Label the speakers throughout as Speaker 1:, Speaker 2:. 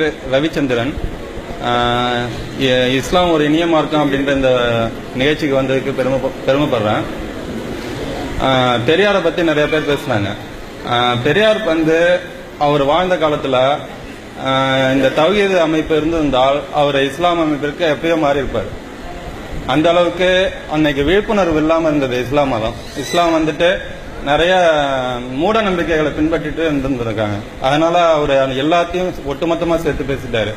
Speaker 1: பேரு ரவிச்சந்திரன். இஸ்லாம் ஒரு இனிய மார்க்கம் அப்படின்ற இந்த நிகழ்ச்சிக்கு வந்ததுக்கு பெருமை பெருமைப்படுறேன். பெரியாரை பத்தி நிறைய பேர் பேசுனாங்க. பெரியார் வந்து அவர் வாழ்ந்த காலத்துல இந்த தவகீது அமைப்பு இருந்திருந்தால் அவர் இஸ்லாம் அமைப்பிற்கு எப்பயோ மாறி இருப்பார் அந்த அளவுக்கு அன்னைக்கு விழிப்புணர்வு இல்லாம இருந்தது இஸ்லாம் மதம் இஸ்லாம் வந்துட்டு நிறைய மூட நம்பிக்கைகளை பின்பற்றிட்டு இருந்திருக்காங்க அதனால அவர் எல்லாத்தையும் ஒட்டுமொத்தமாக சேர்த்து பேசிட்டாரு.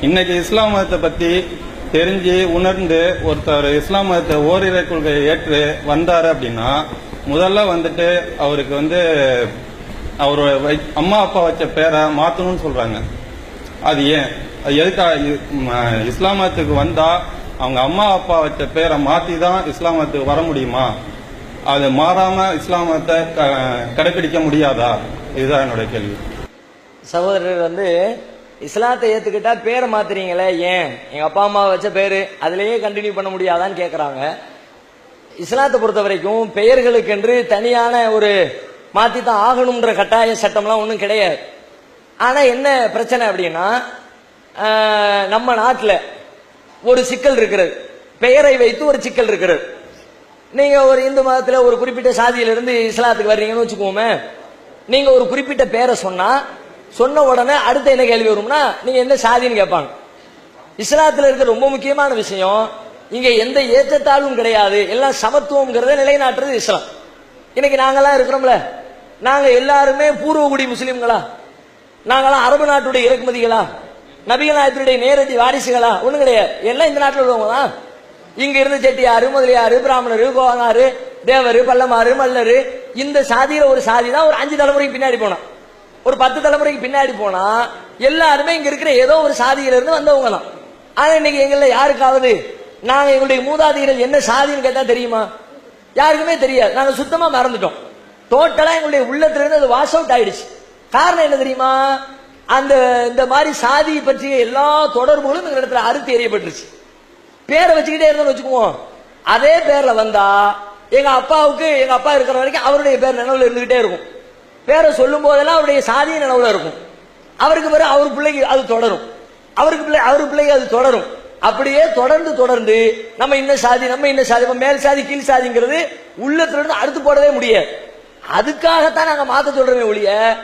Speaker 1: இன்னைக்கு இஸ்லாம் மதத்தை பத்தி தெரிஞ்சு உணர்ந்து ஒருத்தர் இஸ்லாம் மதத்தை ஓரிரை கொள்கையை ஏற்று வந்தாரு அப்படின்னா முதல்ல வந்துட்டு அவருக்கு வந்து அவர் வை- அம்மா அப்பா வச்ச பேரை மாத்தணும்னு சொல்றாங்க. அது ஏன்? அது எதுக்கா இஸ்லாமத்துக்கு வந்தா அவங்க அம்மா அப்பா வச்ச பேரை மாத்தி தான் இஸ்லாமத்துக்கு வர முடியுமா? அது மாறாம இஸ்லாமத்தை கடைபிடிக்க முடியாதா? இதுதான் என்னோட கேள்வி.
Speaker 2: சகோதரர் வந்து இஸ்லாத்தை ஏத்துக்கிட்டா பேரை மாத்துறீங்களே ஏன்? எங்க அப்பா அம்மா வச்ச பேரு அதுலயே கண்டினியூ பண்ண முடியாதான்னு கேக்குறாங்க. இஸ்லாத்தை பொறுத்த வரைக்கும் பெயர்களுக்கென்று தனியான ஒரு மாத்தி தான் ஆகணும்ன்ற கட்டாய சட்டம்லாம் ஒன்றும் கிடையாது. ஆனா என்ன பிரச்சனை அப்படின்னா நம்ம நாட்டில் ஒரு சிக்கல் இருக்கிறது. பெயரை வைத்து ஒரு சிக்கல் இருக்கிறது. நீங்க ஒரு இந்து மதத்துல ஒரு குறிப்பிட்ட சாதியிலிருந்து இஸ்லாத்துக்கு வர்றீங்கன்னு வச்சுக்கோமே நீங்க ஒரு குறிப்பிட்ட பேரை சொன்னா சொன்ன உடனே அடுத்த என்ன கேள்வி வரும்னா நீங்க என்ன சாதின்னு கேட்பாங்க. இஸ்லாத்துல இருக்கிற ரொம்ப முக்கியமான விஷயம் இங்க எந்த ஏற்றத்தாழ்வும் கிடையாது எல்லாம் சமத்துவம்ங்கிறத நிலைநாட்டுறது இஸ்லாம். இன்னைக்கு நாங்கெல்லாம் இருக்கிறோம்ல நாங்க எல்லாருமே பூர்வகுடி முஸ்லீம்களா? நாங்களாம் அரபு நாட்டுடைய இறக்குமதிகளா? நபிகள் நாயத்தினுடைய நேரடி வாரிசுகளா? ஒண்ணும் கிடையாது. எல்லாம் இந்த நாட்டில் உள்ளவங்க தான் இங்க இருந்து செட்டியாரு முதலியாரு பிராமணரு கோவனாரு தேவரு பல்லமாறு மல்லரு இந்த சாதியில ஒரு சாதி தான். ஒரு அஞ்சு தலைமுறைக்கு பின்னாடி போனா. ஒரு பத்து தலைமுறைக்கு பின்னாடி போனா எல்லாருமே இங்க இருக்கிற ஏதோ ஒரு சாதியில இருந்து வந்தவங்க தான். ஆனா இன்னைக்கு எங்கள யாருக்காவது நாங்க எங்களுடைய மூதாதையர்கள் என்ன சாதின்னு கேட்டா தெரியுமா? யாருக்குமே தெரியாது. நாங்க சுத்தமா மறந்துட்டோம். டோட்டலா எங்களுடைய உள்ளத்துல இருந்து அது வாஷ் அவுட் ஆயிடுச்சு. காரணம் என்ன தெரியுமா? அந்த இந்த மாதிரி சாதி பற்றிய எல்லா தொடர்புகளும் இந்த இடத்துல அறுத்து எறியப்பட்டுருச்சு. பேரை வச்சுக்கிட்டே இருந்தோம்னு வச்சுக்குவோம். அதே பேர்ல வந்தா எங்க அப்பாவுக்கு எங்க அப்பா இருக்கிற வரைக்கும் அவருடைய பேர் நினைவுல இருந்துகிட்டே இருக்கும். பேரை சொல்லும் போதெல்லாம் அவருடைய சாதிய நினைவுல இருக்கும். அவருக்கு பிறகு அவர் பிள்ளைக்கு அது தொடரும். அவருக்கு பிள்ளை அவர் பிள்ளைக்கு அது தொடரும். அப்படியே தொடர்ந்து தொடர்ந்து நம்ம இன்ன சாதி நம்ம இன்ன சாதி மேல் சாதி கீழ் சாதிங்கிறது உள்ளத்துல இருந்து அறுத்து போடவே முடியாது. அதுக்காகத்தான் நாங்க மாத்த சொல்றோமே ஒழிய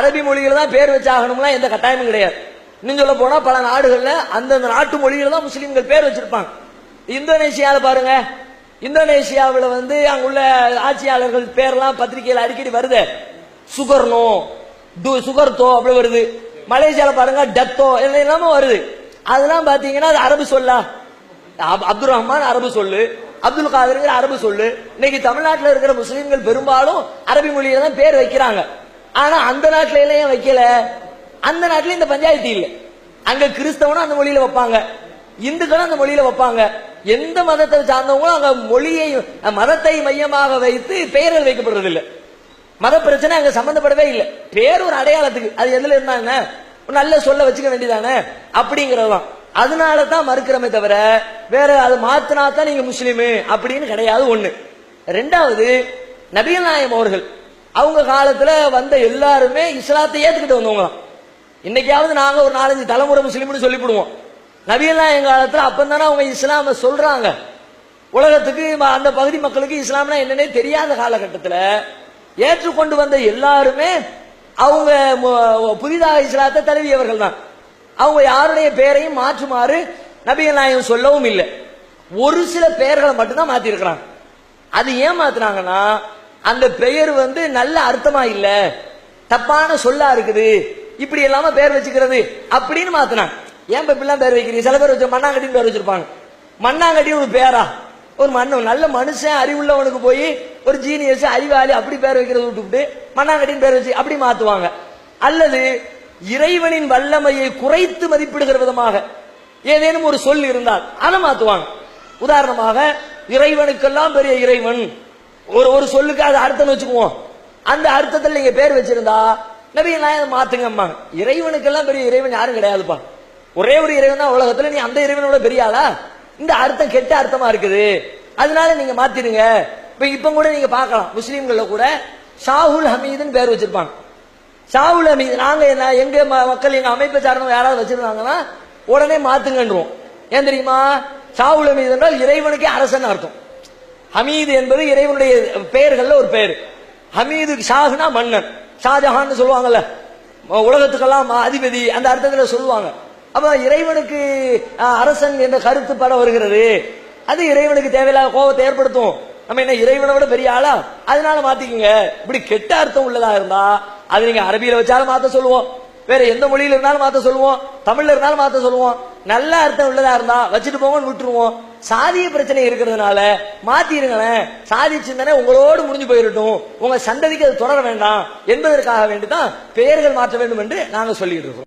Speaker 2: அரபி மொழியில தான் பேர் வச்சாகணும்லாம் எந்த கட்டாயமும் கிடையாது. இன்னும் சொல்ல போனா பல நாடுகள்ல அந்தந்த நாட்டு மொழியில தான் முஸ்லீம்கள் பேர் வச்சிருப்பாங்க. இந்தோனேஷியால பாருங்க. இந்தோனேஷியாவில் வந்து அங்குள்ள ஆட்சியாளர்கள் பேர்லாம் பத்திரிகையில் அடிக்கடி வருது. சுகர்னோ டு- சுகர்தோ அப்படி வருது. மலேசியாவில் பாருங்க டத்தோ எல்லாம் எல்லாமே வருது. அதெல்லாம் பார்த்தீங்கன்னா அது அரபு சொல்லா. அப்- அப்துல் ரஹ்மான் அரபு சொல்லு. அப்துல் காதருங்கிற அரபு சொல்லு. இன்னைக்கு தமிழ்நாட்டில் இருக்கிற முஸ்லீம்கள் பெரும்பாலும் அரபி மொழியில தான் பேர் வைக்கிறாங்க. ஆனா அந்த நாட்டில எல்லாம் ஏன் வைக்கல? அந்த நாட்டில் இந்த பஞ்சாயத்து இல்லை. அங்க கிறிஸ்தவனும் அந்த மொழியில வைப்பாங்க. இந்துக்களும் அந்த மொழியில வைப்பாங்க. எந்த மதத்தை சார்ந்தவங்களும் அங்க மொழியை மதத்தை மையமாக வைத்து பெயர்கள் வைக்கப்படுறது இல்ல மத பிரச்சனை அங்க சம்பந்தப்படவே இல்லை. பேர் ஒரு அடையாளத்துக்கு. அது எதுல இருந்தாங்க ஒரு நல்ல சொல்ல வச்சுக்க வேண்டியதானே? அப்படிங்கறதுதான். அதனால தான் மறுக்கிறமே தவிர வேற அது மாத்தினா தான் நீங்க முஸ்லீமு அப்படின்னு கிடையாது ஒண்ணு. ரெண்டாவது நபிகள் நாயம் அவர்கள். அவங்க காலத்துல வந்த எல்லாருமே இஸ்லாத்தை ஏத்துக்கிட்டு வந்தவங்களாம். இன்னைக்காவது நாங்க ஒரு நாலஞ்சு தலைமுறை முஸ்லீம்னு சொல்லிவிடுவோம். நபிகள் எங்க காலத்துல அப்பந்தானே அவங்க இஸ்லாம சொல்றாங்க. உலகத்துக்கு அந்த பகுதி மக்களுக்கு இஸ்லாம்னா என்னன்னே தெரியாத காலகட்டத்தில் ஏற்றுக்கொண்டு வந்த எல்லாருமே அவங்க புதிதாக இஸ்லாத்தை தழுவியவர்கள் தான் அவங்க யாருடைய பெயரையும் மாற்றுமாறு நபிகள் நாயகம் சொல்லவும் இல்லை. ஒரு சில பெயர்களை மட்டும்தான் மாத்திருக்கிறாங்க. அது ஏன் மாத்தினாங்கன்னா அந்த பெயர் வந்து நல்ல அர்த்தமா இல்லை தப்பான சொல்லா இருக்குது இப்படி இல்லாம பேர் வச்சுக்கிறது அப்படின்னு மாத்துனாங்க. ஏன் இப்ப இப்படிலாம் பேர் வைக்கிறீங்க? சில பேர் வச்சு மண்ணாங்கட்டின்னு பேர் வச்சிருப்பாங்க. மண்ணாங்கட்டி ஒரு பேரா? ஒரு மண்ணு நல்ல மனுஷன் அறிவுள்ளவனுக்கு போய் ஒரு ஜீனியஸ் அறிவாளி அப்படி பேர் வைக்கிறத விட்டுவிட்டு மண்ணாங்கட்டின்னு பேர் வச்சு அப்படி மாத்துவாங்க. அல்லது இறைவனின் வல்லமையை குறைத்து மதிப்பிடுகிற விதமாக ஏதேனும் ஒரு சொல் இருந்தால் அதை மாத்துவாங்க. உதாரணமாக இறைவனுக்கெல்லாம் பெரிய இறைவன். ஒரு ஒரு சொல்லுக்கு அது அர்த்தம் வச்சுக்குவோம். அந்த அர்த்தத்தில் நீங்க பேர் வச்சிருந்தா நபி நாயகம் மாத்துங்கம்மாங்க இறைவனுக்கெல்லாம் பெரிய இறைவன் யாரும் கிடையாதுப்பா. ஒரே ஒரு இறைவன் தான் உலகத்துல நீ அந்த இறைவனோட பெரிய ஆளா? இந்த அர்த்தம் கெட்ட அர்த்தமா இருக்குது. அதனால நீங்க மாத்திடுங்க. இப்ப இப்ப கூட நீங்க பார்க்கலாம். முஸ்லீம்கள்ல கூட ஷாஹுல் ஹமீதுன்னு பேர் வச்சிருப்பாங்க. ஷாஹுல் அமீது நாங்க என்ன எங்க மக்கள் எங்க அமைப்பை சார்ந்தவங்க யாராவது வச்சிருந்தாங்கன்னா உடனே மாத்துங்கன்றோம். ஏன் தெரியுமா? ஷாஹுல் அமீது என்றால் இறைவனுக்கே அரசன் அர்த்தம். ஹமீது என்பது இறைவனுடைய பெயர்கள்ல ஒரு பெயர் ஹமீது ஷாஹுனா மன்னன். ஷாஜஹான் சொல்லுவாங்கல்ல. உலகத்துக்கெல்லாம் அதிபதி அந்த அர்த்தத்துல சொல்லுவாங்க. அப்ப இறைவனுக்கு அரசன் என்ற கருத்து பட வருகிறது. அது இறைவனுக்கு தேவையில்லாத கோபத்தை ஏற்படுத்தும். நம்ம என்ன இறைவனை விட பெரிய ஆளா? அதனால மாத்திக்கங்க. இப்படி கெட்ட அர்த்தம் உள்ளதா இருந்தா அது நீங்க அரபியில வச்சாலும் மாத்த சொல்லுவோம். வேற எந்த மொழியில இருந்தாலும் மாத்த சொல்லுவோம். தமிழ்ல இருந்தாலும் மாத்த சொல்லுவோம். நல்ல அர்த்தம் உள்ளதா இருந்தா வச்சுட்டு போங்கன்னு விட்டுருவோம். சாதிய பிரச்சனை இருக்கிறதுனால மாத்திருங்களேன். சாதி சிந்தனை உங்களோடு முடிஞ்சு போயிடட்டும் உங்க சந்ததிக்கு அது தொடர வேண்டாம். என்பதற்காக வேண்டிதான் பெயர்கள் மாற்ற வேண்டும் என்று நாங்கள் சொல்லிட்டு இருக்கோம்.